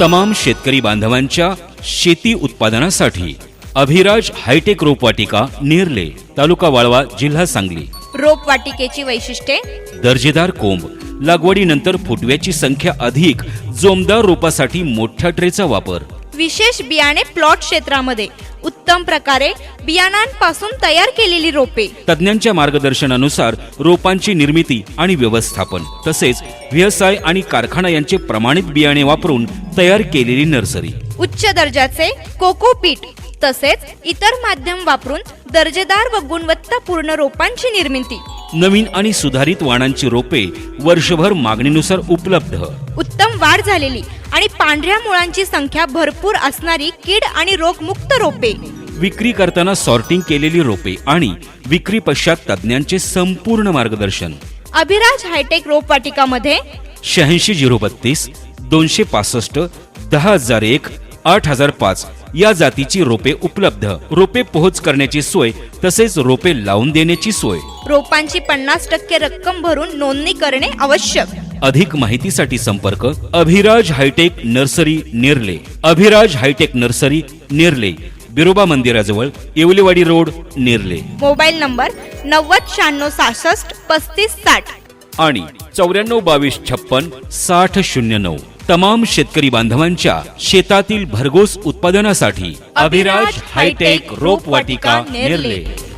तमाम शेतकरी बांधवांच्या शेती उत्पादनासाठी अभिराज हायटेक रोपवाटिका नेरले तालुका वाळवा जिल्हा सांगली. रोपवाटिकेची वैशिष्ट्ये? दर्जेदार कोंब लागवडीनंतर फुटव्याची संख्या अधिक जोमदार रोपासाठी मोठ्या ट्रेचा वापर. विशेष बियाणे प्लॉट क्षेत्रामध्ये. उत्तम प्रकारे बियाणांपासून तयार केलेली रोपे. तज्ज्ञांच्या मार्गदर्शनानुसार रोपांची निर्मिती आणि व्यवस्थापन तसेच व्यवसाय आणि कारखाना यांचे प्रमाणित बियाणे वापरून तयार केलेली नर्सरी. उच्च दर्जाचे कोकोपीट तसेच इतर माध्यम वापरून दर्जेदार व गुणवत्तापूर्ण रोपांची निर्मिती. नवीन आणि सुधारित वाणांची रोपे वर्षभर मागणीनुसार उपलब्ध. उत्तम वाढ झालेली आणि पांढऱ्या मुळांची संख्या भरपूर असणारी कीड आणि रोगमुक्त रोपे. विक्री करताना सॉर्टिंग केलेली रोपे आणि विक्री पश्चात तज्ज्ञांचे संपूर्ण मार्गदर्शन. अभिराज हायटेक रोपवाटिकामध्ये शहाऐंशी झिरो बत्तीस दोनशे पासष्ट दहा हजार एक आठ हजार पाच या जातीची रोपे उपलब्ध. रोपे पोहोच करण्याची सोय तसेच रोपे लावून देण्याची सोय. रोपांची पन्नास टक्के रक्कम भरून नोंदणी करणे आवश्यक. अधिक माहितीसाठी संपर्क Abhiraj hitech nursery Nerle. Abhiraj hitech nursery Nerle. Biroba मंदिराजवळ Yewalewadi road Nerle. Mobile number नव्वद शहाण्णव सहासष्ट पस्तीस साठ. आणि चौऱ्याण्णव बावीस छप्पन साठ शून्य नऊ. तमाम शेतकरी बांधवांच्या शेतातील भरघोस उत्पादनासाठी अभिराज हायटेक रोपवाटिका नेरले.